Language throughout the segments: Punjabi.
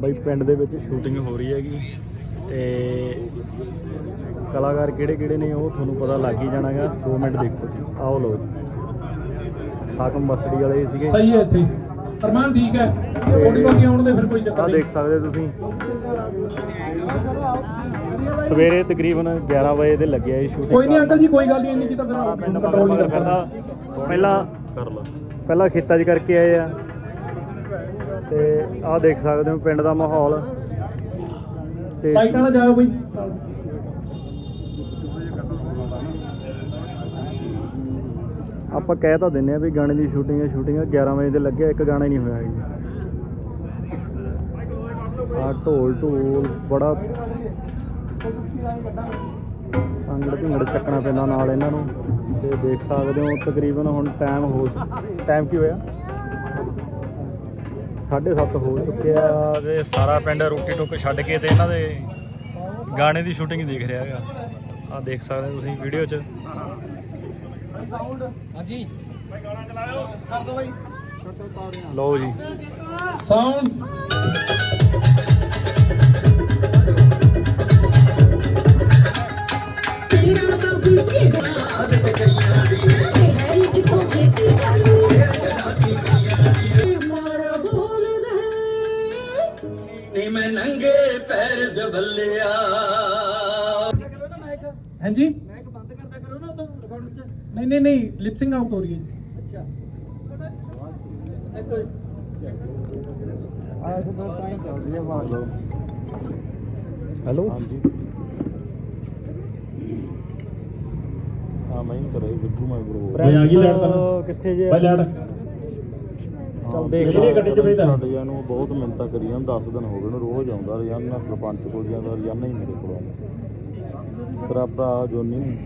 ਬਈ ਪਿੰਡ ਦੇ ਵਿੱਚ ਸ਼ੂਟਿੰਗ ਹੋ ਰਹੀ ਹੈਗੀ। ਤੇ ਕਲਾਕਾਰ ਕਿਹੜੇ ਕਿਹੜੇ ਨੇ ਉਹ ਤੁਹਾਨੂੰ ਪਤਾ ਲੱਗ ਹੀ ਜਾਣਾਗਾ। 2 ਮਿੰਟ ਦੇਖੋ ਜੀ। ਆਓ ਲੋ ਹਾਕਮ ਬਸਤੜੀ ਵਾਲੇ ਸੀਗੇ। ਸਹੀ ਹੈ ਇੱਥੇ। ਅਰਮਾਨ ਠੀਕ ਹੈ। ਥੋੜੀ ਬਹੁਤੀ ਆਉਣ ਦੇ ਫਿਰ ਕੋਈ ਆ ਚੱਕਰ ਦੇਖ ਨਹੀਂ। ਸਕਦੇ ਤੁਸੀਂ। ਸਵੇਰੇ ਤਕਰੀਬਨ 11 ਵਜੇ ਦੇ ਲੱਗਿਆ ਇਹ ਸ਼ੂਟਿੰਗ ਕੋਈ ਨਹੀਂ ਅੰਕਲ ਜੀ ਕੋਈ ਗੱਲ ਨਹੀਂ ਇੰਨੀ ਕੀ ਤਾਂ ਫਿਰ ਕੰਟਰੋਲ ਨਹੀਂ ਕਰ ਕਰਦਾ। ਪਹਿਲਾਂ ਕਰ ਲਾ। ਪਹਿਲਾਂ ਖੇਤਾਂ 'ਚ ਕਰਕੇ ਆਏ ਆ। ਤੇ ਆਹ ਦੇਖ ਸਕਦੇ ਹੋ ਪਿੰਡ ਦਾ ਮਾਹੌਲ। ਲਾਈਟ ਵਾਲਾ ਜਾਓ ਬਈ। ਆਪਾਂ ਕਹਿ ਤਾਂ ਦਿੰਨੇ ਆ ਵੀ ਗਾਣੇ ਦੀ ਸ਼ੂਟਿੰਗ ਹੈ ਸ਼ੂਟਿੰਗ ਹੈ 11 ਵਜੇ ਦੇ ਲੱਗਿਆ ਇੱਕ ਗਾਣਾ ਹੀ ਨਹੀਂ ਹੋਇਆ ਜੀ। ਆ ਢੋਲ ਢੋਲ ਬੜਾ ਅੰਗੜ ਝਿੰਗੜ ਚੱਕਣਾ ਪੈਂਦਾ ਨਾਲ ਇਹਨਾਂ ਨੂੰ। ਤੇ ਦੇਖ ਸਕਦੇ ਹੋ ਤਕਰੀਬਨ ਹੁਣ ਟਾਈਮ ਹੋ ਟਾਈਮ ਕੀ ਹੋਇਆ? 7:30 ਹੋ ਚੁੱਕਿਆ। ਤੇ ਸਾਰਾ ਪਿੰਡ ਰੋਟੀ ਟੁੱਕ ਛੱਡ ਕੇ ਤੇ ਇਹਨਾਂ ਦੇ ਗਾਣੇ ਦੀ ਸ਼ੂਟਿੰਗ ਦੇਖ ਰਿਹਾ ਹੈਗਾ। ਆ ਦੇਖ ਸਕਦੇ ਤੁਸੀਂ ਵੀਡੀਓ 'ਚ। ਲਓ ਜੀ। ਸਾਊਂਡ ਨੀ ਮੈਂ ਨੰਗੇ ਪੈਰ ਜਬਲਿਆ। ਹਾਂਜੀ? ਮਾਈਕ ਬੰਦ ਕਰਦਾ ਕਰੋ ਨਾ ਉਦੋਂ ਰਿਕਾਰਡ ਚ। ਨਹੀਂ ਨਹੀਂ ਨਹੀਂ ਲਿਪਸਿੰਗ ਆਊਟ ਹੋ ਰਹੀ ਹੈ। ਜੀ ਹੈਲੋ? ਹਾਂਜੀ। ਹਾਂ ਮੈਂ ਕਰਾਈ ਬਿੱਗੂ ਮੈਂ ਬਰੋ ਬਈ ਆ ਗਈ ਲੈਟ ਤਾਂ। ਕਿੱਥੇ ਜੇ? ਬਾਈ ਲੈਟ ਗੱਡੀ 'ਚ ਬੈਠਾ। ਸਾਡੇ ਜਾਂ ਨੂੰ ਬਹੁਤ ਮਿੰਤਾ ਕਰੀ ਜਾਂ 10 ਦਿਨ ਹੋ ਗਏ ਨੇ ਰੋਜ਼ ਆਉਂਦਾ ਰੋਜ਼ਾਨਾ ਸਰਪੰਚ ਕੋਲ ਜਾਂਦਾ ਰੋਜ਼ਾਨਾ ਹੀ ਮੇਰੇ ਕੋਲ ਆਉਂਦਾ। ਤੇਰਾ ਭਰਾ ਜੋਨੀ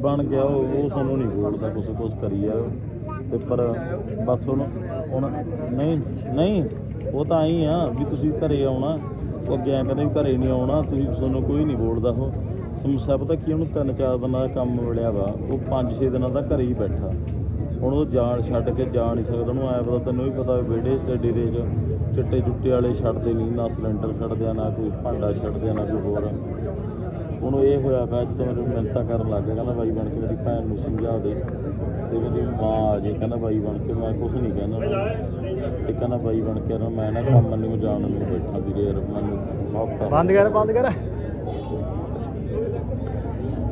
ਬਣ ਗਿਆ ਉਹ ਉਹ ਸਾਨੂੰ ਨਹੀਂ ਬੋਲਦਾ ਕੁਛ ਕੁਛ ਕਰੀ ਆ ਤੇ ਪਰ ਬਸ ਹੁਣ ਹੁਣ ਨਹੀਂ ਨਹੀਂ ਉਹ ਤਾਂ ਆਈ ਆ ਵੀ ਤੁਸੀਂ ਘਰੇ ਆਉਣਾ। ਉਹ ਅੱਗੇ ਐਂ ਕਹਿੰਦੇ ਵੀ ਘਰੇ ਨਹੀਂ ਆਉਣਾ ਤੁਸੀਂ ਤੁਹਾਨੂੰ ਕੋਈ ਨਹੀਂ ਬੋਲਦਾ ਉਹ। ਸਮੱਸਿਆ ਪਤਾ ਕੀ ਉਹਨੂੰ ਤਿੰਨ ਚਾਰ ਦਿਨਾਂ ਦਾ ਕੰਮ ਮਿਲਿਆ ਵਾ ਉਹ 5-6 ਦਿਨਾਂ ਦਾ ਘਰੇ ਹੀ ਬੈਠਾ। ਹੁਣ ਉਹ ਜਾਣ ਛੱਡ ਕੇ ਜਾ ਨਹੀਂ ਸਕਦਾ। ਉਹਨੂੰ ਐ ਪਤਾ ਤੈਨੂੰ ਵੀ ਪਤਾ ਵਿਹੜੇ ਤੇ ਡੇਰੇ 'ਚ ਚਿੱਟੇ ਚੁੱਟੇ ਵਾਲੇ ਛੱਡਦੇ ਨਹੀਂ ਨਾ ਸਿਲੰਡਰ ਛੱਡਦੇ ਆ ਨਾ ਕੋਈ ਭਾਂਡਾ ਛੱਡਦੇ ਆ ਨਾ ਕੋਈ ਹੋਰ। ਉਹਨੂੰ ਇਹ ਹੋਇਆ ਪਿਆ ਜਦੋਂ ਮੈਨੂੰ ਮਿੰਤਾ ਕਰਨ ਲੱਗ ਗਿਆ ਕਹਿੰਦਾ ਬਾਈ ਬਣ ਕੇ ਮੇਰੀ ਭੈਣ ਨੂੰ ਸਮਝਾ ਦੇ। ਤੇ ਮੇਰੀ ਮਾਂ ਆ ਜੇ ਕਹਿੰਦਾ ਬਾਈ ਬਣ ਕੇ ਮੈਂ ਕੁਝ ਨਹੀਂ ਕਹਿੰਦਾ। ਤੇ ਕਹਿੰਦਾ ਬਾਈ ਬਣ ਕੇ ਨਾ ਮੈਂ ਨਾ ਕੰਮ ਨੂੰ ਜਾਣ ਨੂੰ ਬੈਠਾ ਵੀਰੇ ਯਾਰ ਮੈਨੂੰ ਮਾਫ ਕਰ ਬੰਦ ਕਰ ਬੰਦ ਕਰ।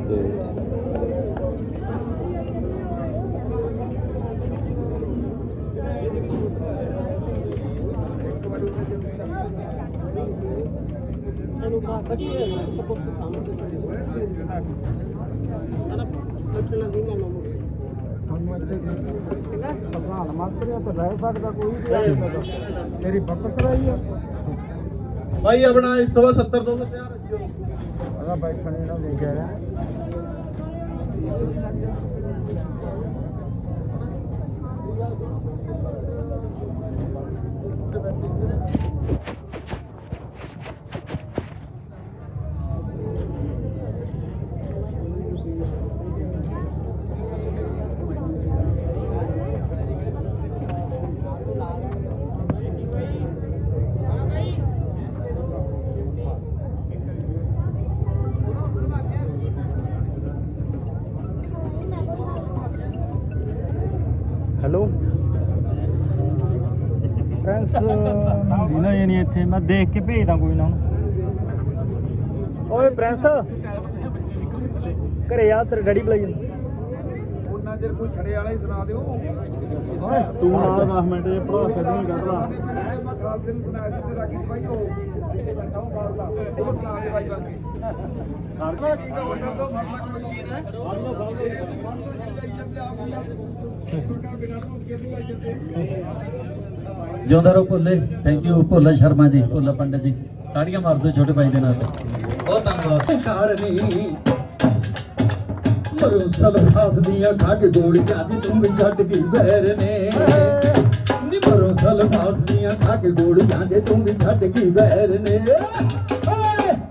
ਤੇ ਮੇਰੀ ਬੱਕਤ ਰਹੀ ਆ ਭਾਈ ਆਪਣਾ ਇਸ ਤੋਂ ਬਾਅਦ 70 ਤੋਂ ਤਿਆਰ ਰੱਖਿਓ। ਅਗਾ ਬੈਠਣ ਜਿਹੜਾ ਦੇਖ ਰਿਹਾ ਹੈਲੋ ਦੀਨਾ ਇਹ ਨਹੀਂ ਇੱਥੇ ਮੈਂ ਦੇਖ ਕੇ ਭੇਜਦਾ ਕੋਈ ਨਾ ਉਹਨੂੰ। ਓਏ ਪ੍ਰਿੰਸ ਘਰੇ ਆ ਤੇਰੇ ਡੈਡੀ ਬੁਲਾਈ ਜਾਂਦਾ। ਉਹਨਾਂ ਚਿਰ ਕੋਈ ਛੜੇ ਵਾਲਾ ਹੀ ਸੁਣਾ ਦਿਓ। ਤੂੰ ਨਾਲ 10 ਮਿੰਟ ਜੇ ਭਰਾ ਛੱਡਣੀ ਕੱਢ ਲਾ। ਮੈਂ ਖਾਲਸੇ ਨੂੰ ਸੁਣਾ ਦਿੱਤੇ ਰਾਗੀ ਭਾਈ ਉਹ ਉਹ ਮਾਰਦਾ ਉਹ ਸੁਣਾ ਦੇ ਭਾਈ ਬਾਕੀ ਹਰਦਾ ਕੀ ਹੋ ਜਾਂਦਾ ਮਰਨਾ ਕੋਈ ਨਹੀਂ ਹੈ? ਫੜ ਲੋ। ਫੜ ਲੋ ਫੜ ਲੋ ਜਾਈ ਜਾਂਦੇ ਆਪ ਹੀ ਛੋਟਾ ਬਿਨਾਂ ਤੋਂ ਕੇ ਜਿਉਂਦਾ ਰਹੋ ਭੋਲੇ। ਥੈਂਕ ਯੂ ਭੋਲਾ ਸ਼ਰਮਾ ਜੀ, ਭੋਲਾ ਪੰਡਤ ਜੀ। ਤਾੜੀਆਂ ਮਾਰ ਦਿਓ ਛੋਟੇ ਭਾਈ ਦੇ ਨਾਲ ਬਹੁਤ ਧੰਨਵਾਦ। ਕਾਰਨੀ ਮਰੋ ਸਭ ਫਸਦੀਆਂ ਖੱਗ ਗੋਲੀਆਂ ਅੱਜ ਤੂੰ ਵੀ ਛੱਡ ਗਈ ਬੈਰ ਨੇ ਨੀ। ਮਰੋ ਸਭ ਖੱਗ ਗੋਲੀਆਂ ਜੇ ਤੂੰ ਵੀ ਛੱਡ ਗਈ ਬੈਰ ਨੇ।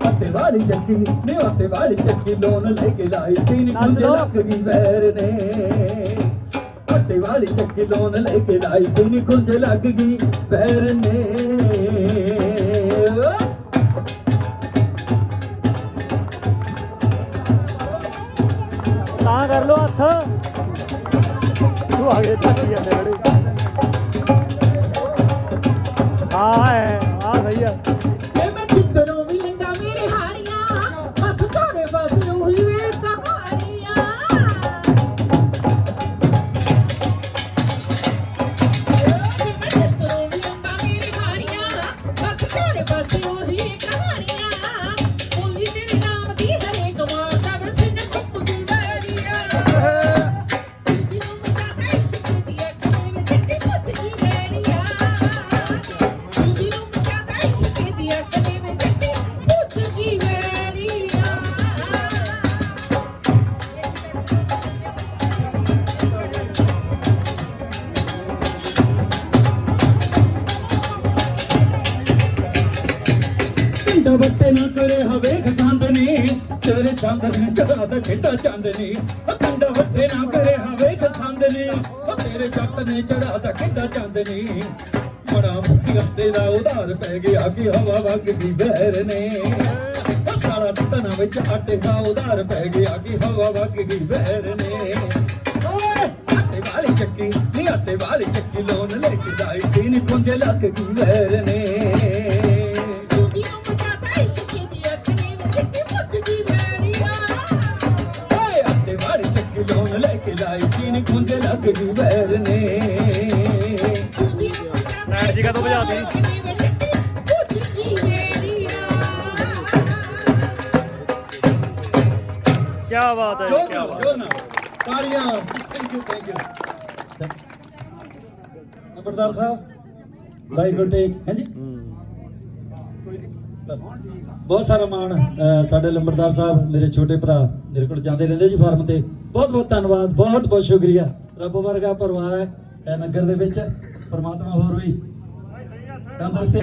ਅੱਤੇ ਵਾਲੀ ਚੱਕੀ, ਨੀ ਅੱਤੇ ਵਾਲੀ ਚੱਕੀ ਲੋਨ ਲੈ ਕੇ ਲਾਈ ਸੀ, ਨੀ ਲੱਗ ਗਈ ਬੈਰ ਨੇ। ਪੱਟੇ ਵਾਲੀ ਚੱਕੀ ਲੋਨ ਲੈ ਕੇ ਲਾਈ ਤੇ ਨੀ ਖੁੰਝ ਲੱਗ ਗਈ ਪੈਰ ਨੇ। ਤਾਂ ਕਰ ਲੋ ਹੱਥ। ਤੂੰ ਆ ਗਏ ਧੱਕੀ ਜਾਂਦੇ ਬੜੇ ਵੱਟੇ ਨਾ ਕਰੇ ਤੇਰੇ ਚੰਦ ਚੜਾ ਦਾ ਖੇਡਾ ਚੰਦ ਨੇ ਵੱਟੇ ਨਾ ਕਰੇ ਹਵੇ ਖਸੰਦ ਉਹ ਤੇਰੇ ਜੱਟ ਨੇ ਚੜਾ ਦਾ ਖੇਡਾ ਚੰਦ ਬੜਾ ਮੁੱਕੀ ਅੱਤੇ ਦਾ ਉਧਾਰ ਪੈ ਗਿਆ ਕਿ ਹਵਾ ਵਗਦੀ ਬਹਿਰ ਨੇ। ਉਹ ਸਾਲਾ ਤਨਾ ਵਿੱਚ ਆਟੇ ਦਾ ਉਧਾਰ ਪੈ ਗਿਆ ਕਿ ਹਵਾ ਵਗਦੀ ਬਹਿਰ ਨੇ। ਆਟੇ ਵਾਲੀ ਚੱਕੀ, ਨੀ ਆਟੇ ਵਾਲੀ ਚੱਕੀ, ਲੋਨ ਲੈ ਕੇ ਜਾਈ ਸੀ, ਨੀ ਪੁੰਜੇ ਲੱਕ ਗਈ ਬਹਿਰ ਨੇ। ਵਿੱਚ ਚਿੱਟੀ ਪੁੱਤ ਦੀ ਵੈਰੀਆਂ ਓਏ ਅੱਤੇ ਵਾਲੀ ਚੱਕੀ ਲੋਨ ਲੈ ਕੇ ਲਾਈ ਸੀ ਨੀ ਖੁੰਝੇ ਲੱਗ ਗਈ ਬੈਰ ਨੇ। ਨਾਇਰ ਜੀ ਕਦੋਂ ਵਜਾਤੀ? ਕੀ ਬਾਤ ਹੈ ਕੀ ਬਾਤ ਜੋ ਨਾ। ਤਾੜੀਆਂ ਥੈਂਕ ਯੂ ਥੈਂਕ ਯੂ ਨੰਬਰਦਾਰ ਸਾਹਿਬ ਬਾਈ ਗੁੱਡ ਟੇਕ ਹਾਂਜੀ ਬਹੁਤ ਸਾਰਾ ਮਾਣ ਸਾਡੇ ਲੰਬੜਦਾਰ ਸਾਹਿਬ ਮੇਰੇ ਛੋਟੇ ਭਰਾ ਮੇਰੇ ਕੋਲ ਜਾਂਦੇ ਰਹਿੰਦੇ ਜੀ ਫਾਰਮ ਤੇ। ਬਹੁਤ ਬਹੁਤ ਧੰਨਵਾਦ ਬਹੁਤ ਬਹੁਤ ਸ਼ੁਕਰੀਆ। ਰੱਬ ਵਰਗਾ ਪਰਿਵਾਰ ਹੈ ਇਹ ਨਗਰ ਦੇ ਵਿੱਚ ਪਰਮਾਤਮਾ ਹੋਰ ਵੀ। ਤੰਦਰੁਸਤੀ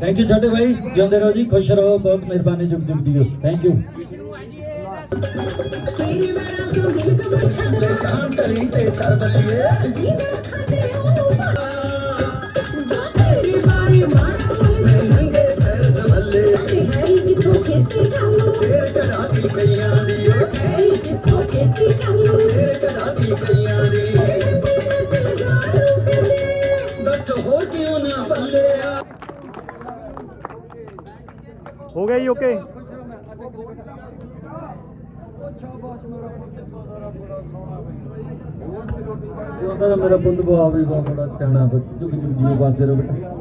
ਥੈਂਕ ਯੂ ਛੋਟੇ ਭਾਈ ਜਿਉਂਦੇ ਰਹੋ ਜੀ ਖੁਸ਼ ਰਹੋ ਬਹੁਤ ਮਿਹਰਬਾਨੀ ਜੁਗ ਜੁਗ ਜੀਓ। ਥੈਂਕ ਯੂ ਤੇਰੀ ਮੇਰਾ ਦਿਲ ਕਬ ਛੱਡ ਤਲੀ ਤੇ ਕਰ ਬੱਲੀਏ ਜੀਨੇ ਖਾਤੇ ਉਹਨੂੰ ਚੜਾਤੀ ਦੀ ਓ ਹੈਰੀ ਕਿਥੋਂ ਖੇਤੀ ਕਰ ਲੋ ਤੇਰੇ ਦੀ ਦੱਸ ਹੋਰ ਕਿਉਂ ਨਾ ਬੱਲਿਆ ਹੋ ਗਿਆ ਜੀ ਓਕੇ ਜਿਉਂਦਾ ਮੇਰਾ ਪੁੱਤ ਬੁਆ ਵੀ ਬੜਾ ਸਿਆਣਾ ਜੁਗ ਜੁਗ ਜੀਓ ਵਸਦੇ ਰਹੋ ਬੇਟਾ।